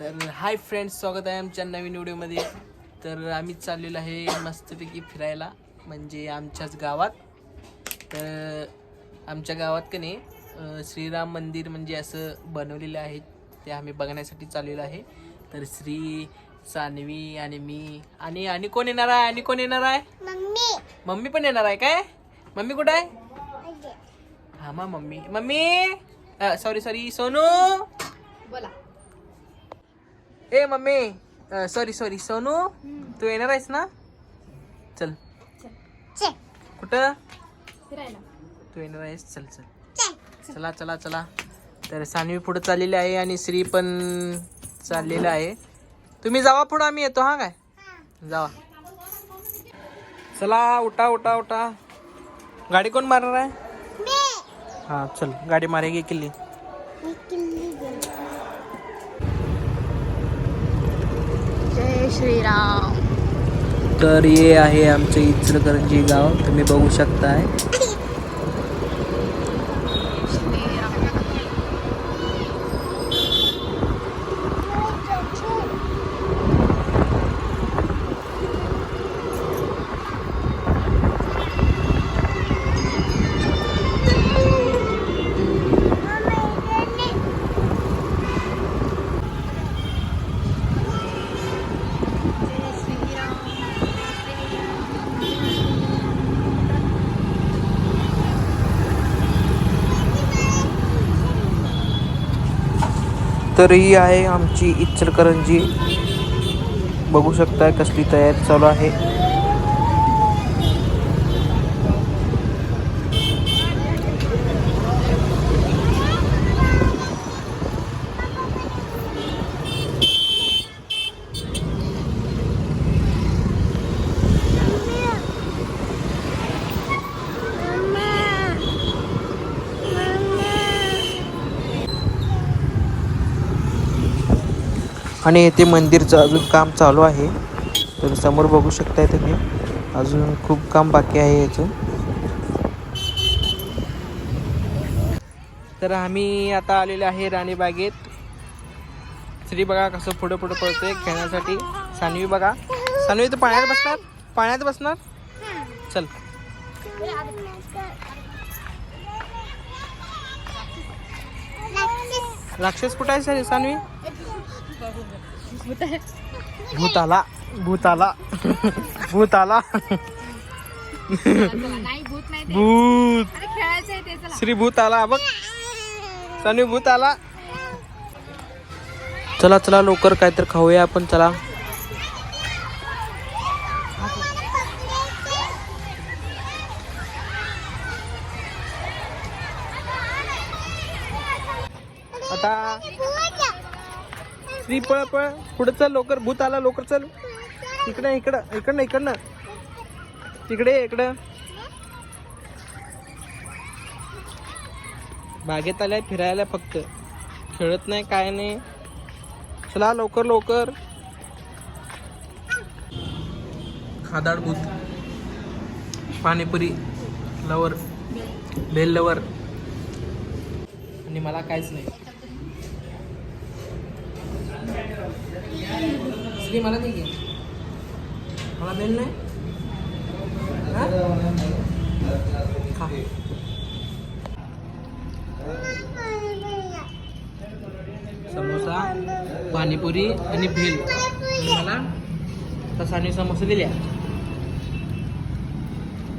तर hi friends स्वागत आहे आमच्या नवीन व्हिडिओमध्ये. तर आम्ही चाललेलो आहे मस्तपैकी फिरायला म्हणजे आमच्याच गावात. तर आमच्या गावात का नाही श्रीराम मंदिर म्हणजे असं बनवलेलं आहे ते आम्ही बघण्यासाठी चाललेलो आहे. तर श्री सानवी आणि मी आणि आणि कोण येणार आहे आणि कोण येणार आहे? मम्मी. मम्मी पण येणार आहे काय? मम्मी कुठं आहे? हा मा mummy. Mummy! Sorry sorry Sonu! बोला. ए मम्मी सॉरी सॉरी सोनू तू येणार आहेस ना? चल. कुठं? तू येणार आहेस? चल चल. चला. चला चला तर सानवी पुढे चाललेली आहे आणि श्री पण चाललेलं आहे. तुम्ही जावा पुढं आम्ही येतो हा काय? जावा. चला उठा उठा उठा. गाडी कोण मारणार आहे? हा चल. गाडी मारेगी किल्ली. श्रीराम. तर हे आहे आमचं इचलकरंजी गाव. तुम्ही बघू शकताय. तर ही आहे आमची इचलकरंजी. बघू शकताय कसली तयारी चालू आहे. आणि येथे मंदिरचं अजून काम चालू आहे. तर समोर बघू शकताय तुम्ही. अजून खूप काम बाकी आहे याचं. तर आम्ही आता आलेलो आहे राणीबागेत श्री बघा कसं पुढं पुढं पळतोय खेळण्यासाठी. सानवी बघा. सानवी तर पाण्यात बसणार? पाण्यात बसणार? चल. राक्षस कुठं आहे सर सानवी? भूताला भूताला भूताला. भूत. भूत श्री भूत आला बघ. सनी भूत आला चला चला लवकर काय तर खाऊया आपण चला. आता श्री पळ पळ. पुढे चल लवकर. भूत आला लवकर चल. इकडं इकडं. इकडनं इकडनं. तिकडे इकडं. बागेत आलाय फिरायला फक्त. खेळत नाही काय नाही. चला लवकर लवकर. खादाड भूत. पाणीपुरी लवर बेल लवर आणि मला काहीच नाही. श्री मला नाही घे मला बेल नाही खा। समोसा पाणीपुरी आणि भेल. मला तसाने समोसा दिल्या